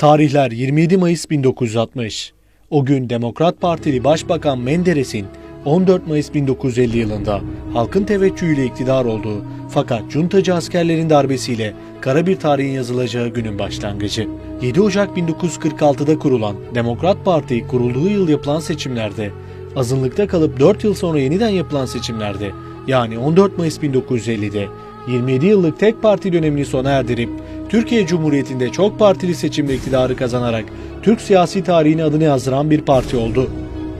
Tarihler 27 Mayıs 1960. O gün Demokrat Partili Başbakan Menderes'in 14 Mayıs 1950 yılında halkın teveccühüyle iktidar olduğu fakat cuntacı askerlerin darbesiyle kara bir tarihin yazılacağı günün başlangıcı. 7 Ocak 1946'da kurulan Demokrat Parti kurulduğu yıl yapılan seçimlerde, azınlıkta kalıp 4 yıl sonra yeniden yapılan seçimlerde yani 14 Mayıs 1950'de 27 yıllık tek parti dönemini sona erdirip Türkiye Cumhuriyeti'nde çok partili seçimle iktidarı kazanarak Türk siyasi tarihine adını yazdıran bir parti oldu.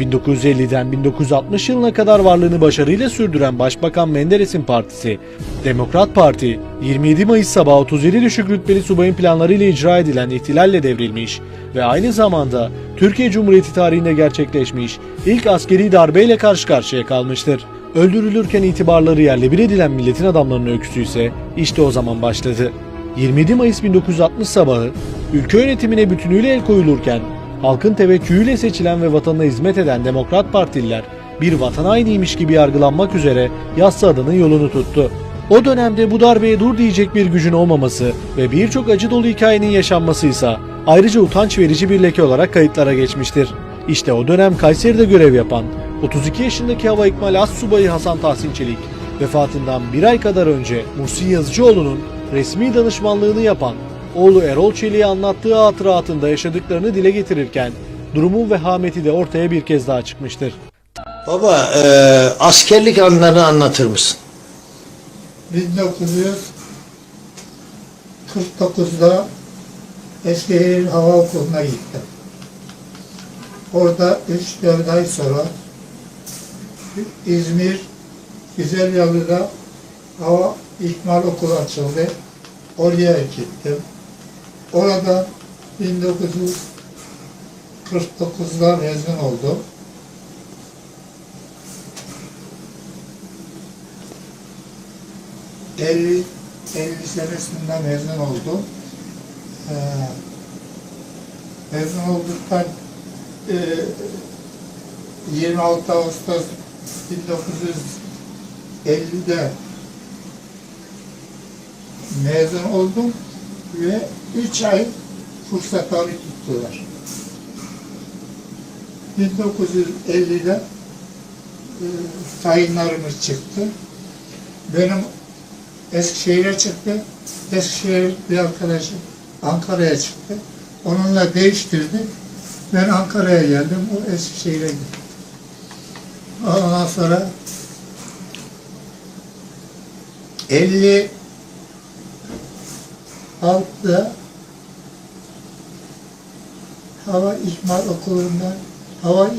1950'den 1960 yılına kadar varlığını başarıyla sürdüren Başbakan Menderes'in partisi, Demokrat Parti, 27 Mayıs sabahı 37 düşük rütbeli subayın planlarıyla icra edilen ihtilalle devrilmiş ve aynı zamanda Türkiye Cumhuriyeti tarihinde gerçekleşmiş ilk askeri darbeyle karşı karşıya kalmıştır. Öldürülürken itibarları yerle bir edilen milletin adamlarının öyküsü ise işte o zaman başladı. 27 Mayıs 1960 sabahı ülke yönetimine bütünüyle el koyulurken halkın teveccühüyle seçilen ve vatanına hizmet eden Demokrat Partililer bir vatan hainiymiş gibi yargılanmak üzere yassı adının yolunu tuttu. O dönemde bu darbeye dur diyecek bir gücün olmaması ve birçok acı dolu hikayenin yaşanmasıysa ayrıca utanç verici bir leke olarak kayıtlara geçmiştir. İşte o dönem Kayseri'de görev yapan 32 yaşındaki Hava İkmal As Subayı Hasan Tahsin Çelik vefatından bir ay kadar önce Muhsin Yazıcıoğlu'nun resmi danışmanlığını yapan oğlu Erol Çelik'e anlattığı hatıratında yaşadıklarını dile getirirken durumun vehameti de ortaya bir kez daha çıkmıştır. Baba e, askerlik anlarını anlatır mısın? 1949'da Eskişehir Hava Okulu'na gittim. Orada 3-4 ay sonra İzmir Güzelyalı'da Hava İhmal Okulu açıldı. Oraya gittim. Orada 1949'da mezun oldum. ...50, 50 senesinde mezun oldum. Ee, mezun olduktan e, 26 Ağustos 1950'de mezun oldum ve 3 ay fırsatları tuttular. 1950'de e, tayinlerimiz çıktı. Benim Eskişehir'e çıktı. Eskişehir bir arkadaşım Ankara'ya çıktı. Onunla değiştirdi. Ben Ankara'ya geldim. O Eskişehir'e gitti. Ondan sonra 50 altta hava ihmal okulundan hava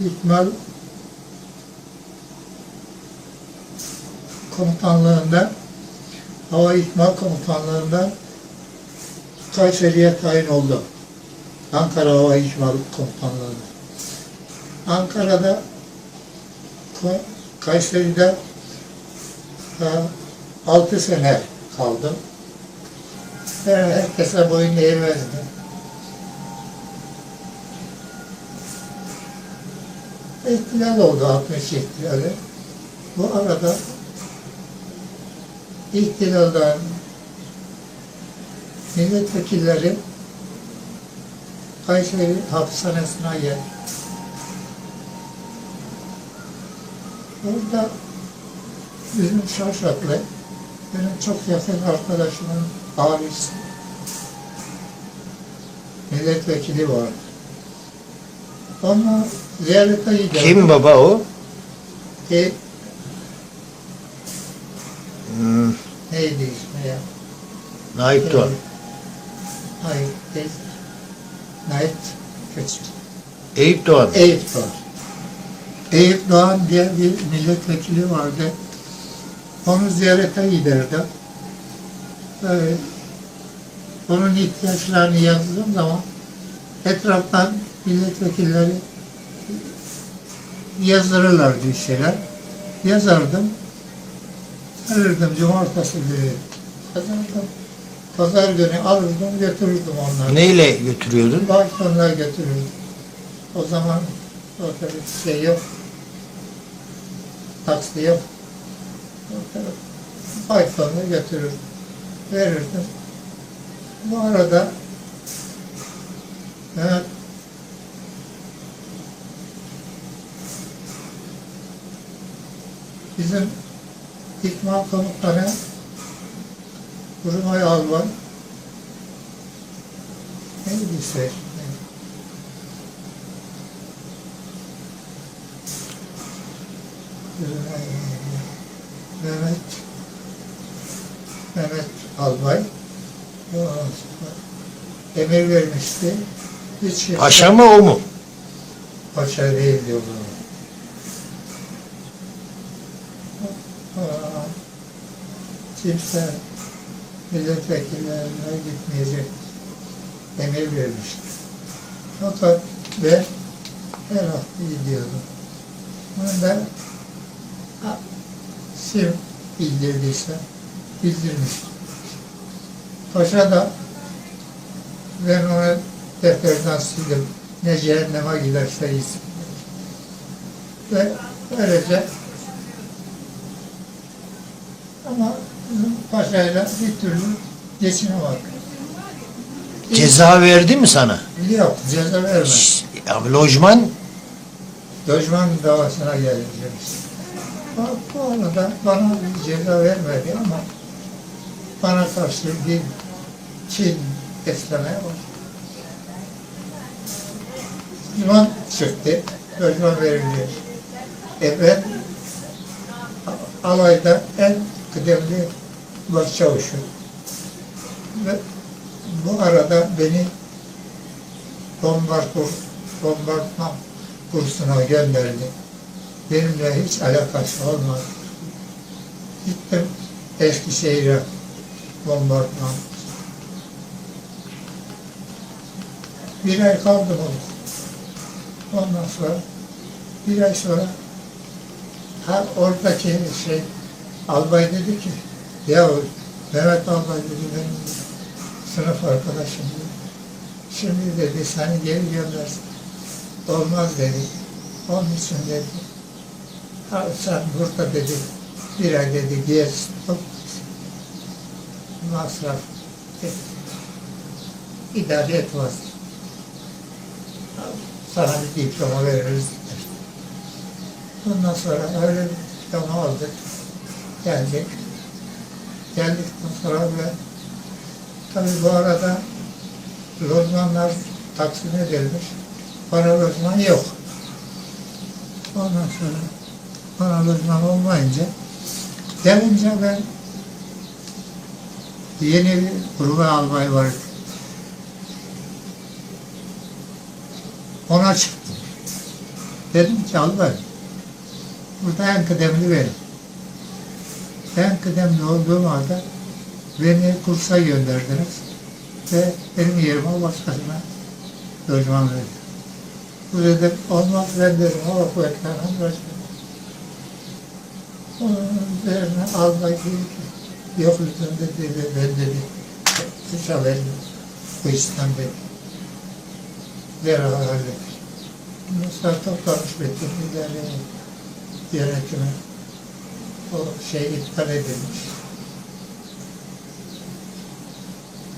ihmal komutanlığında hava ihmal komutanlığında Kayseri'ye tayin oldum. Ankara Hava İhmal Komutanlığı'na. Ankara'da Kayseri'de 6 sene kaldım. Ben herkese boyun eğmezdim. İhtilal oldu 60 ihtilali. Bu arada ihtilaldan milletvekilleri Kayseri hapishanesine geldi. Orada bizim Şarşatlı, benim çok yakın arkadaşımın abisi, milletvekili vardı. Onu ziyarete gidiyorum. Kim baba o? E, Hmm, neydi ismi ya? Naip Doğan. Hayır, değil. Nait Köçük. Eyüp Doğan. Eyüp Doğan. Eyüp Doğan diye bir milletvekili vardı. Onu ziyarete giderdim. Böyle onun ihtiyaçlarını yazdığım zaman etraftan milletvekilleri yazdırırlardı bir şeyler. Yazardım. Alırdım cumartesi günü. Yazardım. Pazar günü alırdım götürürdüm onları. Neyle götürüyordun? Balkonlar götürürdüm. O zaman bir şey yok. Taksi yok. Balkonla götürürdüm. verirdim. Bu arada evet, bizim İkmal Komutanı Kurumay Albay neydi şey? Mehmet Mehmet Albay emir vermişti. Hiç Paşa mı o mu? Paşa değil diyorlar. Kimse milletvekillerine gitmeyecek emir vermişti. Fakat ben her hafta gidiyordum. Bunu da sim bildirdiyse bildirmiştim. Paşa da ben onu defterden sildim. Ne cehenneme giderse gitsin. Ve böylece ama paşayla bir türlü geçinemedik. Ceza verdi mi sana? Yok, ceza vermez. Şşt, Ya lojman Lojman davasına geleceğiz. Bu- arada bana ceza vermedi ama bana karşı bir kin beslemeye başladı. Liman çıktı, lojman verildi. E ben alayda en kıdemli başçavuşum. Ve bu arada beni bombardur, bombardman kursuna gönderdi. Benimle hiç alakası olmadı. Gittim Eskişehir'e bombardman. Bir ay kaldım orada. Ondan sonra bir ay sonra ha, oradaki şey albay dedi ki ya Mehmet albay dedi benim sınıf arkadaşım dedi. Şimdi dedi seni geri göndersin. Olmaz dedi. Onun için dedi. Ha, sen burada dedi. Bir ay dedi gez. Masraf. et. İdare et vaz. Ha, Sana bir diploma veririz. Ondan sonra öyle bir diploma aldık. Geldik. Geldikten sonra ben tabii bu arada lojmanlar taksim edilmiş. Bana lojman yok. Ondan sonra bana lojman olmayınca gelince ben yeni bir gruba albay var. Ona çıktım. Dedim ki albay burada en kıdemli benim. En kıdemli olduğum halde beni kursa gönderdiniz ve benim yerime başkasına lojman verdi. Bu dedim, olmaz ben dedim, hava kuvvetlerinin başkanı. Onun üzerine albay dedi ki, yok lütfen dedi, ben dedi, kısa verin, bu işten dedi. Hallettik. Ondan sonra toplamış Bettin İdare yönetimi. O şey iptal edilmiş.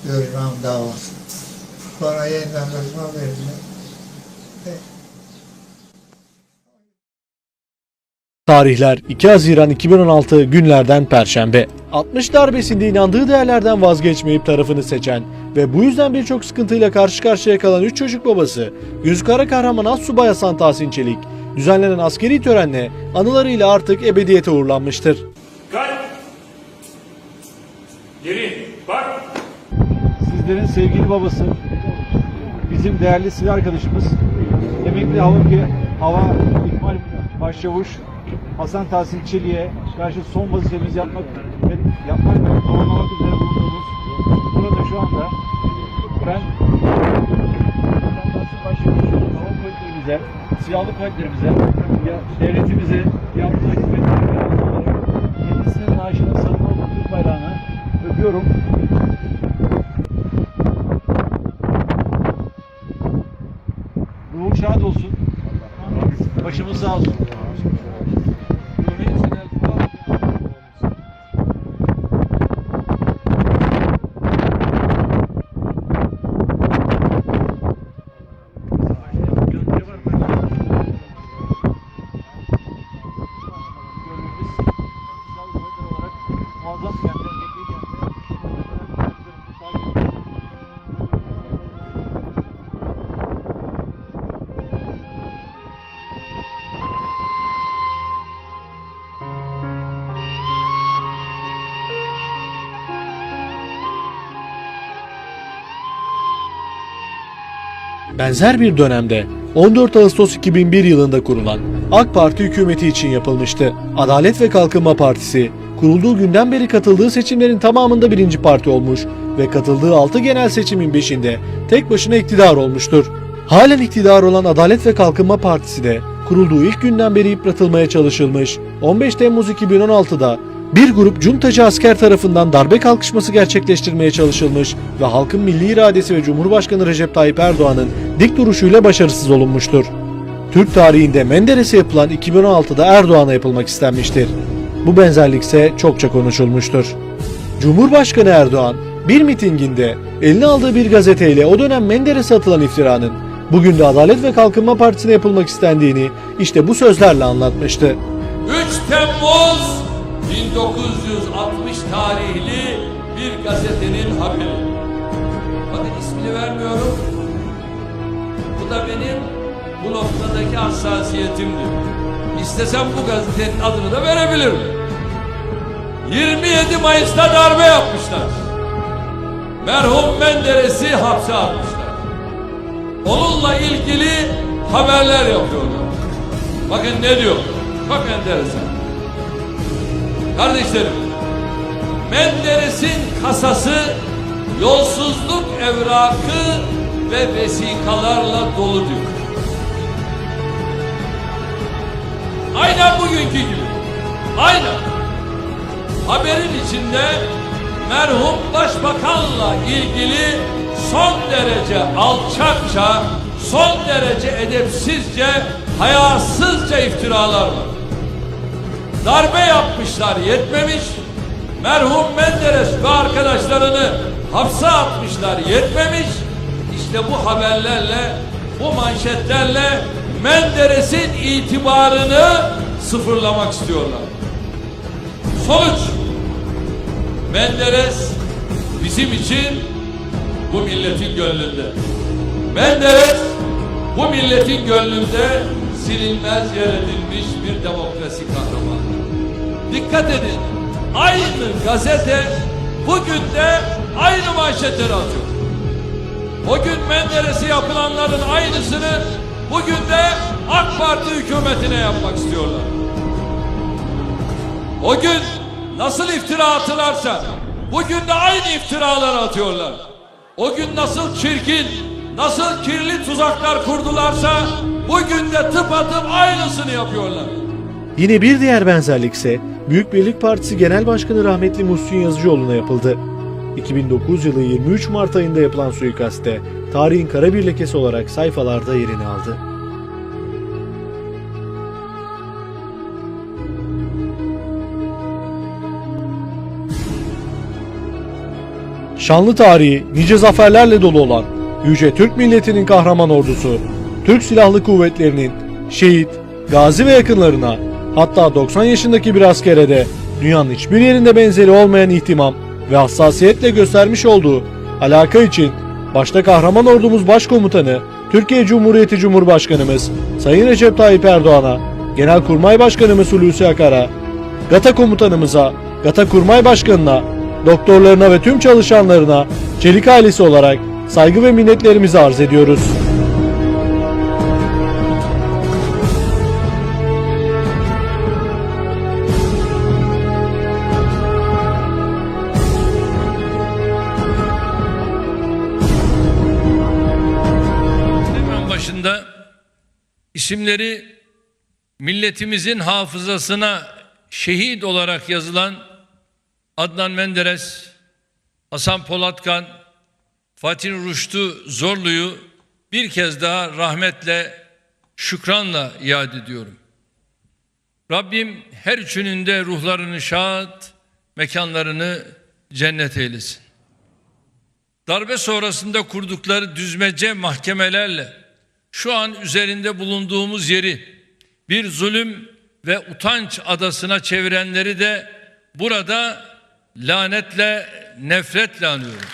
Lojman davası. Bana yeniden lojman verildi. Ve Tarihler 2 Haziran 2016 günlerden Perşembe. 60 darbesinde inandığı değerlerden vazgeçmeyip tarafını seçen ve bu yüzden birçok sıkıntıyla karşı karşıya kalan 3 çocuk babası Yüz Kara Kahraman Assubay Hasan Tahsin Çelik düzenlenen askeri törenle anılarıyla artık ebediyete uğurlanmıştır. Kalk. Geri. Bak. sizlerin sevgili babası, bizim değerli silah arkadaşımız, emekli hava, hava ikmal başçavuş Hasan Tahsin Çelik'e karşı son vazifemizi yapmak ve yapmak ve tamamlamak üzere bulunduğumuz burada şu anda ben kuvvetlerimize, silahlı kuvvetlerimize, ya, devletimize yaptığı hizmetlerine kendisinin naaşına sarılan Türk bayrağını öpüyorum. Benzer bir dönemde 14 Ağustos 2001 yılında kurulan AK Parti hükümeti için yapılmıştı. Adalet ve Kalkınma Partisi kurulduğu günden beri katıldığı seçimlerin tamamında birinci parti olmuş ve katıldığı 6 genel seçimin 5'inde tek başına iktidar olmuştur. Halen iktidar olan Adalet ve Kalkınma Partisi de kurulduğu ilk günden beri yıpratılmaya çalışılmış. 15 Temmuz 2016'da bir grup cuntacı asker tarafından darbe kalkışması gerçekleştirmeye çalışılmış ve halkın milli iradesi ve Cumhurbaşkanı Recep Tayyip Erdoğan'ın dik duruşuyla başarısız olunmuştur. Türk tarihinde Menderes'e yapılan 2016'da Erdoğan'a yapılmak istenmiştir. Bu benzerlikse çokça konuşulmuştur. Cumhurbaşkanı Erdoğan bir mitinginde eline aldığı bir gazeteyle o dönem Menderes'e atılan iftiranın bugün de Adalet ve Kalkınma Partisi'ne yapılmak istendiğini işte bu sözlerle anlatmıştı. 3 Temmuz 1960 tarihli bir gazetenin haberi. Bakın ismini vermiyorum. Bu da benim bu noktadaki hassasiyetimdir. İstesem bu gazetenin adını da verebilirim. 27 Mayıs'ta darbe yapmışlar. Merhum Menderes'i hapse atmışlar. Onunla ilgili haberler yapıyorlar. Bakın ne diyor. Çok enteresan. Kardeşlerim, Menderes'in kasası yolsuzluk evrakı ve vesikalarla dolu diyor. Aynen bugünkü gibi. Aynen. Haberin içinde merhum başbakanla ilgili son derece alçakça, son derece edepsizce, hayasızca iftiralar var. Darbe yapmışlar yetmemiş, merhum Menderes ve arkadaşlarını hapse atmışlar yetmemiş, işte bu haberlerle, bu manşetlerle Menderes'in itibarını sıfırlamak istiyorlar. Sonuç, Menderes bizim için bu milletin gönlünde. Menderes bu milletin gönlünde silinmez yer edilmiş bir demokrasi kahramanı. Dikkat edin, aynı gazete bugün de aynı manşetleri atıyor. O gün Menderes'e yapılanların aynısını bugün de AK Parti hükümetine yapmak istiyorlar. O gün nasıl iftira attılarsa bugün de aynı iftiraları atıyorlar. O gün nasıl çirkin, nasıl kirli tuzaklar kurdularsa bugün de tıpatıp aynısını yapıyorlar. Yine bir diğer benzerlik ise Büyük Birlik Partisi Genel Başkanı rahmetli Muhsin Yazıcıoğlu'na yapıldı. 2009 yılı 23 Mart ayında yapılan suikaste tarihin kara bir lekesi olarak sayfalarda yerini aldı. Şanlı tarihi nice zaferlerle dolu olan yüce Türk milletinin kahraman ordusu, Türk Silahlı Kuvvetleri'nin şehit, gazi ve yakınlarına hatta 90 yaşındaki bir askere de dünyanın hiçbir yerinde benzeri olmayan ihtimam ve hassasiyetle göstermiş olduğu alaka için başta kahraman ordumuz başkomutanı Türkiye Cumhuriyeti Cumhurbaşkanımız Sayın Recep Tayyip Erdoğan'a, Genelkurmay Başkanımız Hulusi Akar'a, GATA komutanımıza, GATA Kurmay Başkanı'na, doktorlarına ve tüm çalışanlarına Çelik ailesi olarak saygı ve minnetlerimizi arz ediyoruz. Hemen başında isimleri milletimizin hafızasına şehit olarak yazılan Adnan Menderes, Hasan Polatkan, Fatih Ruştu Zorlu'yu bir kez daha rahmetle, şükranla yad ediyorum. Rabbim her üçünün de ruhlarını şad, mekanlarını cennet eylesin. Darbe sonrasında kurdukları düzmece mahkemelerle şu an üzerinde bulunduğumuz yeri bir zulüm ve utanç adasına çevirenleri de burada lanetle, nefretle anıyorum.